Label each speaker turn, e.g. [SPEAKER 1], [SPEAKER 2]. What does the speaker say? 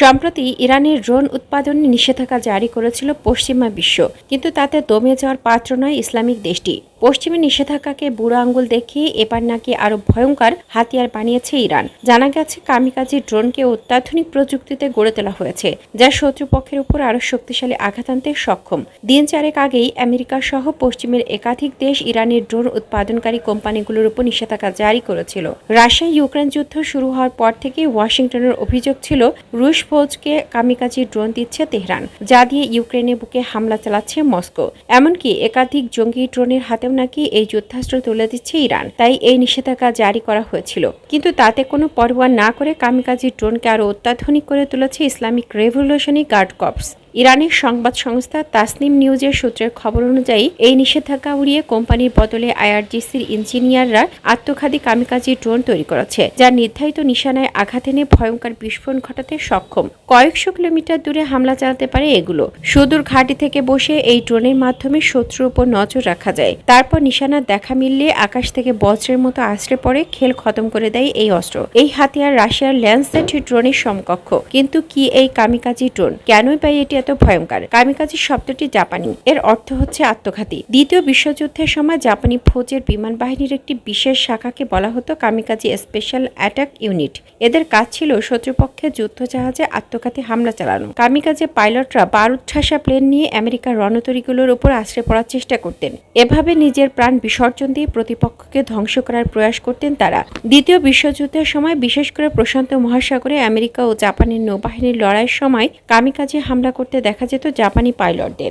[SPEAKER 1] সম্প্রতি ইরানের ড্রোন উৎপাদনে নিষেধাজ্ঞা জারি করেছিল পশ্চিমা বিশ্ব, কিন্তু তাতে দমে যাওয়ার পাত্র নয় ইসলামিক দেশটি। পশ্চিমী নিষেধাজ্ঞাকে বুড়ো আঙ্গুল দেখিয়ে এবার নাকি আরও ভয়ঙ্কর হাতিয়ার বানিয়েছে ইরান। জানা গেছে, কামিকাজি ড্রোনকে অত্যাধুনিক প্রযুক্তিতে গড়ে তোলা হয়েছে, যা শত্রুপক্ষের উপর আরও শক্তিশালী আঘাত আনতে সক্ষম। দিন চারেক আগেই আমেরিকা সহ পশ্চিমের একাধিক দেশ ইরানের ড্রোন উৎপাদনকারী কোম্পানিগুলোর উপর নিষেধাজ্ঞা জারি করেছিল। রাশিয়া ইউক্রেন যুদ্ধ শুরু হওয়ার পর থেকে ওয়াশিংটনের অভিযোগ ছিল, রুশ ফৌজকে কামিকাজি ড্রোন দিচ্ছে তেহরান, যা দিয়ে ইউক্রেনের বুকে হামলা চালাচ্ছে মস্কো। এমনকি একাধিক জঙ্গি ড্রোনের হাতেও নাকি এই যুদ্ধাস্ত্র তুলে দিচ্ছে ইরান, তাই এই নিষেধাজ্ঞা জারি করা হয়েছিল। কিন্তু তাতে কোনো পরোয়া না করে কামিকাজি ড্রোনকে আরও অত্যাধুনিক করে তুলেছে ইসলামিক রেভলিউশনারি গার্ড কর্পস। ইরানের সংবাদ সংস্থা তাসনিম নিউজের সূত্রের খবর অনুযায়ী, এই নিষেধাজ্ঞা উড়িয়ে কোম্পানির বদলে আইআরজিসির ইঞ্জিনিয়াররা আত্মঘাতী কামিকাজি ড্রোন তৈরি করেছে, যা নির্ধারিত নিশানায় আঘাত এনে ভয়ঙ্কর বিস্ফোরণ ঘটাতে সক্ষম। কয়েকশো কিলোমিটার দূরে হামলা চালাতে পারে এগুলো। সুদূর ঘাঁটি থেকে বসে এই ড্রোনের মাধ্যমে শত্রুর উপর নজর রাখা যায়। তারপর নিশানার দেখা মিললে আকাশ থেকে বজ্রের মতো আশ্রে পড়ে খেল খতম করে দেয় এই অস্ত্র। এই হাতিয়ার রাশিয়ার ল্যান্সেট ড্রোনের সমকক্ষ। কিন্তু কি এই কামিকাজি ড্রোন? কেনই পাই এটি এত ভয়ঙ্কর। কামিকাজি শব্দটি জাপানি। এর অর্থ হচ্ছে আত্মঘাতী। দ্বিতীয় বিশ্বযুদ্ধের সময় জাপানি ফৌজের বিমান বাহিনীর একটি বিশেষ শাখাকে বলা হতো কামিকাজি স্পেশাল অ্যাটাক ইউনিট। এদের কাজ ছিল শত্রুপক্ষের যুদ্ধজাহাজে আত্মঘাতী হামলা চালানো। কামিকাজে পাইলটরা বারুদ ঠাসা প্লেন নিয়ে আমেরিকার রণতরীগুলোর উপর আশ্রয় পড়ার চেষ্টা করতেন। এভাবে নিজের প্রাণ বিসর্জন দিয়ে প্রতিপক্ষকে ধ্বংস করার প্রয়াস করতেন তারা। দ্বিতীয় বিশ্বযুদ্ধের সময় বিশেষ করে প্রশান্ত মহাসাগরে আমেরিকা ও জাপানের নৌবাহিনীর লড়াইয়ের সময় কামিকাজে হামলা করতে দেখা যেত জাপানি পাইলটদের।